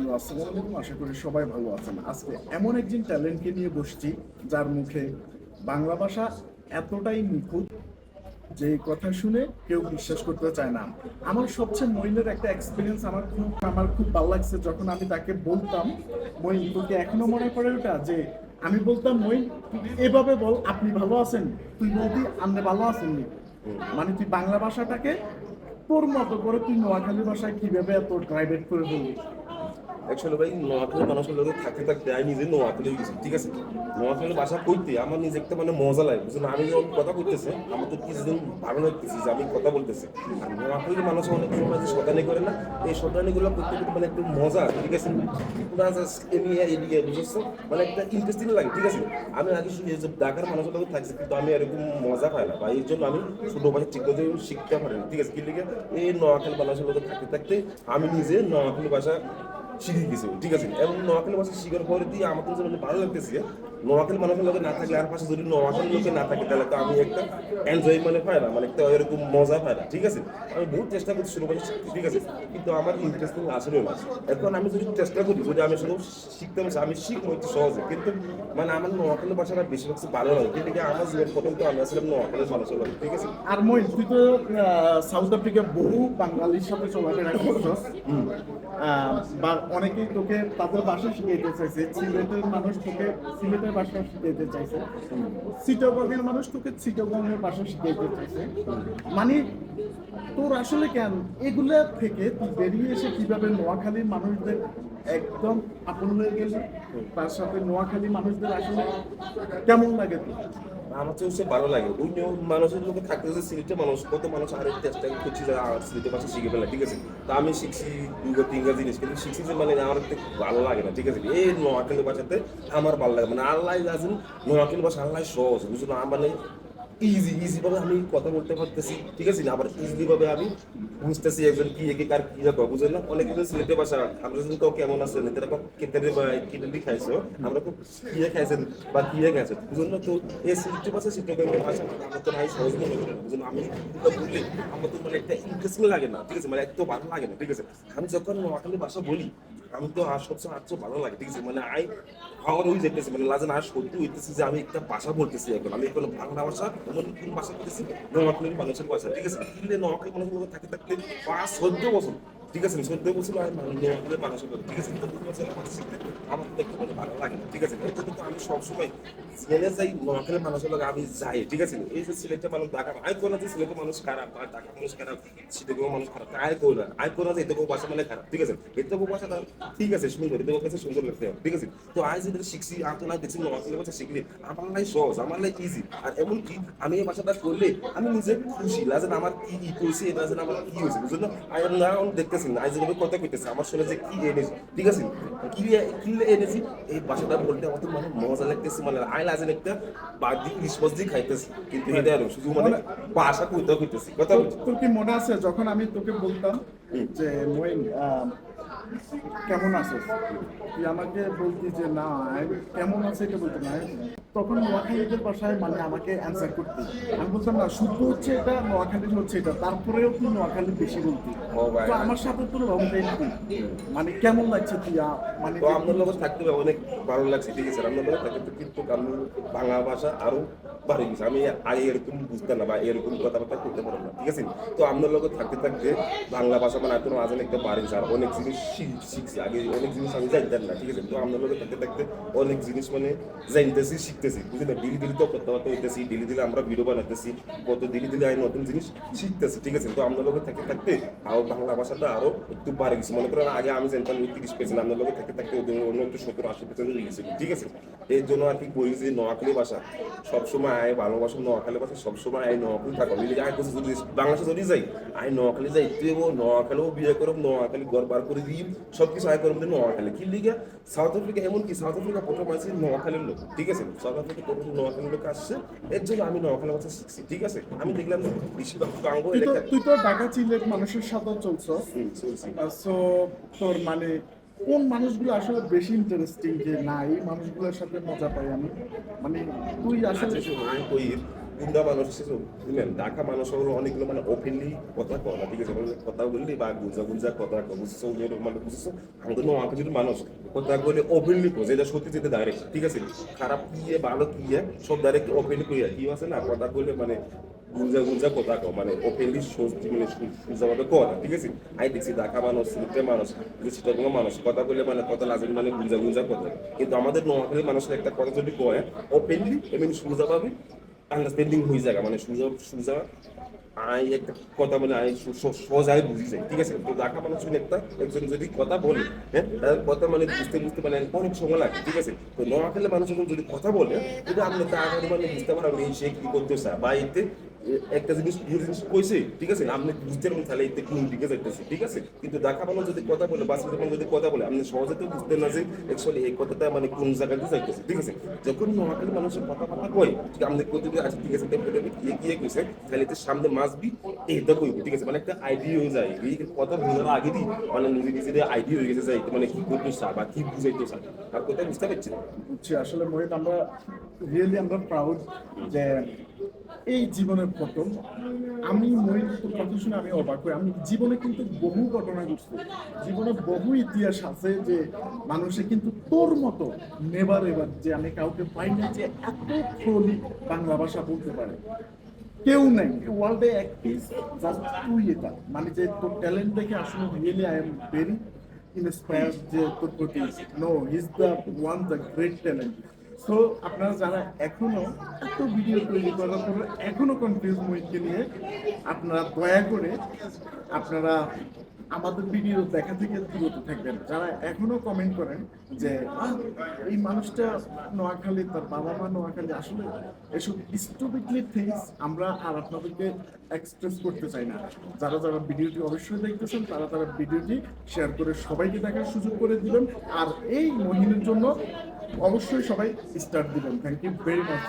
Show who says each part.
Speaker 1: Hello আসসালামু আশা করি সবাই ভালো আছেন। আজকে এমন একজন ট্যালেন্টকে নিয়ে বসছি, যার মুখে বাংলা ভাষা এতটাই নিখুঁত যে কথা শুনে কেউ বিশ্বাস করতে চায় না। আমার সবচেয়ে মহিলার একটা এক্সপিরিয়েন্স আমার খুব আমার খুব ভালো লাগছে যখন আমি তাকে বলতাম মই তোকে এখনও মনে পড়ে ওটা? যে আমি বলতাম তুই এভাবে বল, আপনি ভালো আছেন? তুই বলতি আপনি ভালো আছেন নি?" মানে তুই বাংলা ভাষাটাকে তোর মতো করে তুই নোয়াখালী ভাষায় কীভাবে এত প্রাইভেট করে বলবি
Speaker 2: অ্যাকচুয়ালি ভাই নোয়াখালী মানুষের লোক থাকতে থাকতে আমি নিজে নোয়াখালী গেছি, ঠিক আছে? নোয়াখালী ভাষা কইতে আমার নিজে একটা মানে মজা লাগে, বুঝলেন? আমি যখন কথা বলতেছে, আমার তো কিছুদিন ভালো লাগতেছি যে আমি কথা বলতেছি। আর নোয়াখালীর মানুষ অনেক সময় যে শতানি করে না, এই শতানিগুলো করতে করতে মানে একটু মজা, ঠিক আছে? পুরা জাস্ট এদিকে বুঝেছ? মানে একটা ইন্টারেস্টিং লাগে, ঠিক আছে? আমি আগে শুনি যে ঢাকার মানুষের লোক থাকছে, কিন্তু আমি এরকম মজা পাই না, বা এই জন্য আমি ছোট ভাষা ঠিক করে শিখতে পারি না, ঠিক আছে? কি লিখে এই নোয়াখালী মানুষের লোক থাকতে থাকতে আমি নিজে নোয়াখালী ভাষা শিখে গেছি ঠিক আছে? এবং নোয়াখালী ভাষা শিখার পরে দিয়ে আমাদের যেন ভালো লাগতেছে নোয়াখালী মানুষের লোকে না থাকলে আর পাশে যদি নোয়াখালী লোকে না থাকে তাহলে তো আমি একটা এনজয় মানে পাই না মানে একটা এরকম মজা পাই না ঠিক আছে? আমি বহুত চেষ্টা করছি শুরু করে ঠিক আছে? কিন্তু আমার ইন্টারেস্টিং আসলে না। এখন আমি যদি চেষ্টা করি যদি আমি শুধু শিখতে পারছি আমি শিখব একটু সহজে। কিন্তু মানে আমার নোয়াখালী ভাষাটা বেশি বেশি ভালো লাগে কিন্তু আমার জীবন প্রথম তো আমি আসলে নোয়াখালীর মানুষের লোক ঠিক আছে?
Speaker 1: আর মই তুই তো সাউথ আফ্রিকা বহু বাঙালির সাথে চলাফেরা করছস। বা অনেকেই তোকে তাদের ভাষা শিখাইতে চাইছে। সিলেটের মানুষ তোকে সিলেটের ভাষা শিখাইতে চাইছে। চিটগংয়ের মানুষ তোকে চিটগংয়ের ভাষা শিখাইতে চাইছে। মানে তোর আসলে কেন? এগুলা থেকে তুই বেরিয়ে এসে কীভাবে নোয়াখালীর মানুষদের একদম আপন হয়ে গেলি? তার সাথে নোয়াখালী মানুষদের আসলে কেমন লাগে তোর?
Speaker 2: আমার হচ্ছে ভালো লাগে। অন্য মানুষের লোকে থাকতে হচ্ছে সিলেটের মানুষ, কত মানুষ আরেক চেষ্টা করছি যে সিলেটে ভাষা শিখে ফেলে ঠিক আছে? তা আমি শিখছি দুটো তিনটা জিনিস, কিন্তু শিখছি যে মানে আমার ভালো লাগে না, ঠিক আছে? এই নোয়াখালী ভাষাতে আমার ভালো লাগে। মানে আল্লাহ আছেন নোয়াখালী ভাষা আল্লাহ সহজ। বুঝলো মানে ইজি ইজি ভাবে আমি কথা বলতে পারতেছি, ঠিক আছে? না, আবার ইজিলি ভাবে আমি বুঝতেছি একজন কি, একে কার কি যাব বুঝলেন না? অনেক কিছু সিলেটে ভাষা আমরা যদি কেউ কেমন আছেন এখন কেটে বা কিনে খাইছো, আমরা খুব কিয়ে খাইছেন বা কিয়ে খাইছেন, বুঝলেন না? তো এই সিলেটে ভাষা সিলেটে ভাষা আমরা তো নাই, সহজ মনে করেন বুঝলেন আমি বললে আমার তো মানে একটা ইন্টারেস্টিং লাগে না, ঠিক আছে? মানে এত ভালো লাগে না, ঠিক আছে? আমি যখন নোয়াখালী ভাষা বলি আমি তো আর সবসময় আর ভালো লাগে ঠিক মানে আই খাওয়ার ওই যেতেছে মানে লাজেন আর সত্যি হইতেছে যে আমি একটা ভাষা বলতেছি এখন। আমি এখন বাংলা ভাষা অন্য কোন ভাষা বলতেছি নোয়াখালীর মানুষের ভাষা ঠিক আছে? কিন্তু নোয়াখালী মানুষের থাকতে থাকতে পাঁচ চোদ্দ বছর ঠিক আছে আমি লোক ঠিক আছে ভাষা আমার তো একটু মানে ভালো লাগে না, ঠিক আছে এই জন্য তো আমি সবসময় যাই মানুষের আমি যাই ঠিক আছে? এই যে সিলেটের মানুষ ঢাকা আয় কোন যে সিলেটের মানুষ খারাপ বা ঢাকার মানুষ খারাপ মানুষ খারাপ আয় কোন আয় কোন যে এতবো ভাষা মানে খারাপ ঠিক আছে? ভাষাটা ঠিক আছে সুন্দর এতবো কাছে সুন্দর লাগতে হবে ঠিক আছে? তো আজ শিখছি না দেখছি নোয়াখালীর ভাষা শিখলে আমার লাই সহজ আমার লাই ইজি আর এমনকি আমি এই ভাষাটা করলে আমি নিজে খুশি লাজেন আমার কি ই করেছি এটা যেন আমার কি হয়েছে বুঝলো? আই না না আজ কথা কইতেছে আমার শোনে যে কি এনেছি ঠিক আছে? কি এনেছি এই ভাষাটা বলতে আমার তো মানে মজা লাগতেছে মানে লাজেন একটা বাদ দিয়ে ইলিশ মাছ দিয়ে খাইতেছি কিন্তু এটা আর শুধু মানে ভাষা কইতে কইতেছি কথা
Speaker 1: তোর- কি মনে আছে যখন আমি তোকে বলতাম যে আহ, কেমন আছিস? তুই আমাকে বলতি যে না কেমন আছে এটা বলতে না তখন নোয়াখালীদের ভাষায় মানে আমাকে অ্যান্সার করতে আমি বলতাম না শুধু হচ্ছে এটা নোয়াখালীর হচ্ছে এটা তারপরেও তুই নোয়াখালী বেশি বলতি। তো আমার সাথে তোর রমজান মানে কেমন লাগছে তুই মানে
Speaker 2: আপনার লোক থাকতে অনেক ভালো লাগছে। ঠিক আছে আপনার থাকতে কিন্তু বাংলা ভাষা আরও ভালো গেছে আমি আগে এরকম বুঝতাম না বা এরকম কথাবার্তা করতে পারতাম না, ঠিক আছে? তো আপনার লোক থাকতে থাকতে বাংলা ভাষা মানে এখন মাঝে একটা পারি আর অনেক জিনিস শিখ- শিখছি। আগে অনেক জিনিস আমি জানতাম না, ঠিক আছে? তো আপনার লোক থাকতে থাকতে অনেক জিনিস মানে জানতেছি, শিখতেছি, বুঝলেন ডিলি দিলি তো কথাবার্তা হইতেছি ডিলি দিলে আমরা ভিডিও বানাতেছি কত দিলি দিলে আমি নতুন জিনিস শিখতেছি, ঠিক আছে? তো আপনার লোক থাকতে থাকতে আরও বাংলা ভাষাটা আরও একটু বাড়ে গেছে। মনে করেন আগে আমি জানতাম তিরিশ পেয়েছিলাম আপনার লোক থাকতে থাকতে অন্য একটু সত্তর আশি হয়ে ঠিক আছে? এর জন্য আর কি বলি যে নোয়াখালী ভাষা সবসময় আয় ভালোবাসা নোয়াখালী ভাষা সবসময় আয় নোয়াখালী থাকো। যদি আয় কিছু যদি বাংলাদেশে যদি যাই আয় নোয়াখালী যাই তুই নোয়াখালীও বিয়ে করব নোয়াখালী ঘর বার করে দিই সব কিছু আয় করব নোয়াখালী কি লিগে সাউথ আফ্রিকা এমন কি সাউথ আফ্রিকা প্রথম আছে নোয়াখালীর লোক ঠিক আছে? সাউথ আফ্রিকা প্রথম নোয়াখালীর লোক আসছে এর জন্য আমি নোয়াখালী ভাষা শিখছি ঠিক আছে? আমি দেখলাম বেশিরভাগ গাঙ্গ
Speaker 1: তুই তো
Speaker 2: এলাকা
Speaker 1: তুই তো ঢাকা চিলের মানুষের সাথে চলছস সো তোর মানে কোন মানুষগুলো আসলে বেশি ইন্টারেস্টিং যে না এই মানুষগুলোর সাথে মজা পাই আমি। মানে তুই আসলে
Speaker 2: গুন্ডা মানুষ এসেছে বুঝলেন? ঢাকা মানুষ হলো অনেকগুলো মানে ওপেনলি কথা কয় ঠিক আছে? মানে কথা বললি বা গুঞ্জা গুঞ্জা কথা কয়, বুঝছ? মানে বুঝছ? আমাদের নোয়াকে যদি মানুষ, কথা বলে ওপেনলি বোঝে এটা সত্যি যেতে ডাইরেক্ট ঠিক আছে? খারাপ কি ভালো কি সব ডাইরেক্ট ওপেনলি কইয়া কি আছে না? কথা বলে মানে গুঞ্জা গুঞ্জা কথা কও মানে ওপেনলি সত্যি মানে সোজাভাবে কয় না, ঠিক আছে? আই দেখছি ঢাকা মানুষ সিলেটের মানুষ চিটাগঙ্গা মানুষ, কথা বলে মানে কথা লাজেন মানে গুঞ্জা গুঞ্জা কথা কিন্তু আমাদের নোয়াখালীর মানুষের একটা কথা যদি কয় ওপেনলি এমনি সোজাভাবে আন্ডারস্ট্যান্ডিং হয়ে যায় মানে সোজা সোজা আই একটা কথা বলে, আই সহজায় বুঝে যায়, ঠিক আছে? তো ঢাকা মানুষ শুনে একটা, একজন যদি কথা বলে হ্যাঁ তার কথা মানে বুঝতে বুঝতে মানে অনেক সময় লাগে, ঠিক আছে? তো নোয়াখালী মানুষ যদি কথা বলে, এটা আপনি তাড়াতাড়ি মানে বুঝতে পারবেন, এই সে কি করতে চায় বা এতে একটা জিনিস ভুল জিনিস কইছে, ঠিক আছে? আপনি বুঝতে পারবেন তাহলে এতে কোন দিকে যাইতেছে, ঠিক আছে? কিন্তু ঢাকা মানুষ যদি কথা বলে বাস যদি কথা বলে, আপনি সহজে তো বুঝতে না যে অ্যাকচুয়ালি এই কথাটা মানে কোন জায়গাতে যাইতেছে, ঠিক আছে? যখন নোয়াখালী মানুষের কথা কথা কয় যে আপনি কত আচ্ছা ঠিক আছে দেখতে গিয়ে কইছে, তাহলে এতে সামনে মাসবি এটা কইব, ঠিক আছে? মানে একটা আইডিয়া হয়ে যায়, এই কথা বোঝার আগে দিই মানে নিজে নিজেদের আইডিয়া হয়ে গেছে যে মানে কি করতে চায় বা কি বুঝাইতে চায় আর কথা বুঝতে পারছেন?
Speaker 1: বুঝছি, আসলে মোহিত, আমরা রিয়েলি আমরা প্রাউড যে এই জীবনের প্রথম আমি মনে কথা শুনে আমি অবাক হই। আমি জীবনে কিন্তু বহু ঘটনা ঘটছে। জীবনে বহু ইতিহাস আছে যে মানুষে কিন্তু তোর মতো নেবার এবার যে আমি কাউকে পাই না যে এত ফ্লোলি বাংলা ভাষা বলতে পারে। কেউ নাই। ওয়ার্ল্ডে এক পিস জাস্ট তুই এটা। মানে যে তোর ট্যালেন্ট দেখে আসলে really I am very inspired যে তোর প্রতি। No is the one the great talent so আপনারা যারা এখনও এত ভিডিও তৈরি করার পরে এখনও কনফিউজ মহিতকে নিয়ে আপনারা দয়া করে আপনারা আমাদের ভিডিও দেখা থেকে দূরত থাকবেন। যারা এখনও কমেন্ট করেন যে এই মানুষটা নোয়াখালী, তার বাবা মা নোয়াখালী, আসলে এসব স্টুপিডলি থিংস আমরা আর আপনাদেরকে এক্সপ্রেস করতে চাই না। যারা যারা ভিডিওটি অবশ্যই দেখতেছেন, তারা তারা ভিডিওটি শেয়ার করে সবাইকে দেখার সুযোগ করে দিবেন। আর এই মহিনের জন্য অবশ্যই সবাই স্টার্ট দিবেন। Thank you very much